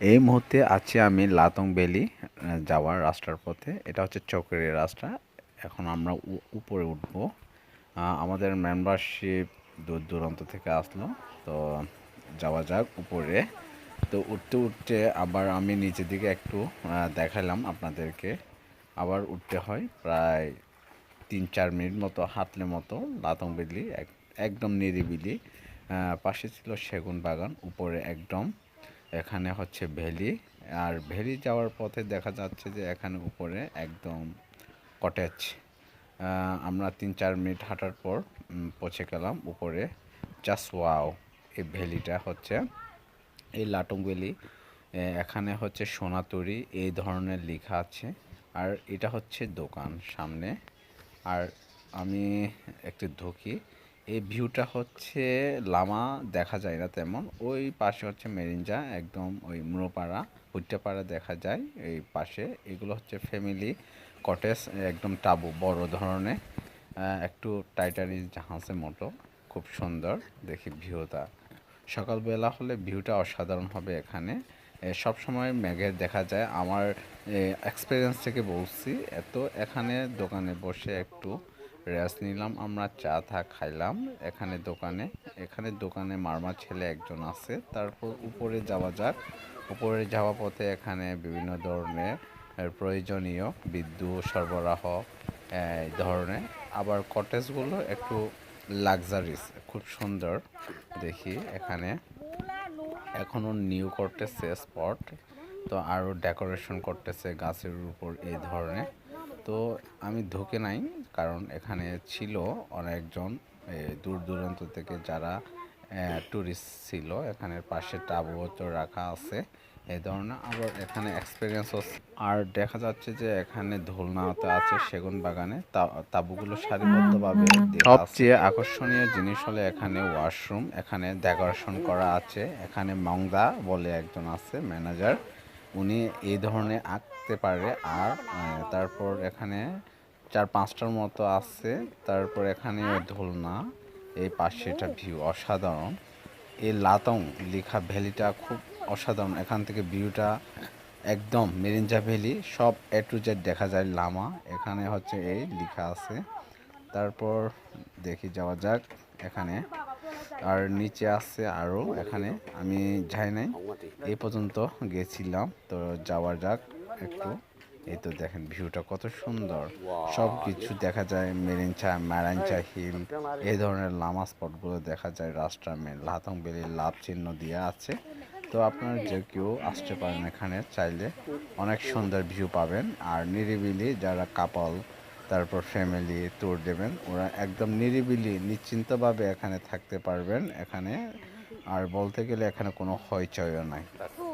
এই মুহূর্তে আছি আমি লাতং ভ্যালি যাওয়ার রাস্তার পথে। এটা হচ্ছে চকরি রাস্তা। এখন আমরা উপরে উঠবো। আমাদের মেম্বারশিপ দূর দূরান্ত থেকে আসলো, তো যাওয়া যাক উপরে। তো উঠতে উঠতে আবার আমি নিচের দিকে একটু দেখালাম আপনাদেরকে। আবার উঠতে হয় প্রায় তিন চার মিনিট মতো হাঁটলে মতো লাতং ভ্যালি, এক- একদম নিরিবিলি। পাশে ছিল সেগুন বাগান, উপরে একদম এখানে হচ্ছে ভ্যালি। আর ভ্যালি যাওয়ার পথে দেখা যাচ্ছে যে এখানে উপরে একদম কটেজ। আমরা তিন চার মিনিট হাঁটার পর পৌঁছে গেলাম উপরে। জাস্ট ওয়াও, এই ভ্যালিটা হচ্ছে। এই লাটং ভ্যালি এখানে হচ্ছে সোনাতরি, এই ধরনের লেখা আছে। আর এটা হচ্ছে দোকান সামনে। আর আমি একটু ঢুকি। এই ভিউটা হচ্ছে লামা দেখা যায় না তেমন। ওই পাশে হচ্ছে মেরিঞ্জা একদম ওই মুড়োপাড়া হুইটাপাড়া দেখা যায় এই পাশে। এগুলো হচ্ছে ফ্যামিলি কটেজ একদম টাবু বড় ধরনের। একটু টাইটানিস জাহাজের মতো খুব সুন্দর। দেখি ভিউটা। সকালবেলা হলে ভিউটা অসাধারণ হবে এখানে। এ, সবসময় মেঘের দেখা যায়। আমার এক্সপিরিয়েন্স থেকে বলছি এত এখানে দোকানে বসে একটু রেস্ট নিলাম, আমরা চা টা খাইলাম এখানে দোকানে। এখানে দোকানে মারমা ছেলে একজন আছে, তারপর উপরে যাওয়া যাক। উপরে যাওয়া পথে এখানে বিভিন্ন ধরনের প্রয়োজনীয় বিদ্যুৎ সরবরাহ এই ধরনের। আবার কটেজগুলো একটু লাক্সারিস খুব সুন্দর। দেখি এখানে। এখনও নিউ করতেছে স্পট তো আরও ডেকোরেশন করতেছে গাছের উপর এই ধরনের। তো আমি ঢুকে নাই কারণ এখানে ছিল অনেকজন দূর দূরান্ত থেকে যারা ট্যুরিস্ট ছিল। এখানের পাশে টাবুও তো রাখা আছে। এই ধরনের আবার এখানে এক্সপিরিয়েন্স আর দেখা যাচ্ছে যে এখানে দোলনাতে আছে সেগুন বাগানে। তাঁবুগুলো সারিবদ্ধভাবে সবচেয়ে আকর্ষণীয় জিনিস হলো এখানে ওয়াশরুম এখানে ডেকোরেশন করা আছে। এখানে মংদা বলে একজন আছে ম্যানেজার উনি এই ধরনের আঁকতে পারে। আর তারপর এখানে চার পাঁচটার মতো আছে। তারপর এখানে দোলনা এই পাশে এটা ভিউ অসাধারণ। এই লাতং লেখা ভ্যালিটা খুব অসাধারণ। এখান থেকে ভিউটা একদম মেরিঞ্জা ভ্যালি, সব এ টু জেড দেখা যায়, লামা। এখানে হচ্ছে এই লেখা আছে। তারপর দেখি, যাওয়া যাক এখানে। আর নিচে আছে আরও এখানে আমি যাই নাই। এই পর্যন্ত গেছিলাম, তো যাওয়া যাক একটু। এই তো দেখেন ভিউটা কত সুন্দর। সব কিছু দেখা যায় মেরিনচা ম্যারাঞ্চা হিল এই ধরনের লামা স্পটগুলো দেখা যায় রাষ্ট্রামে। লাতং বেলির লাভ চিহ্ন দিয়ে আছে। তো আপনারা যে কেউ আসতে পারেন এখানে চাইলে অনেক সুন্দর ভিউ পাবেন। আর নিরিবিলি যারা কাপল তারপর ফ্যামিলি ট্যুর দেবেন ওরা একদম নিরিবিলি নিশ্চিন্তভাবে এখানে থাকতে পারবেন। এখানে আর বলতে গেলে এখানে কোনো হইচইও নাই।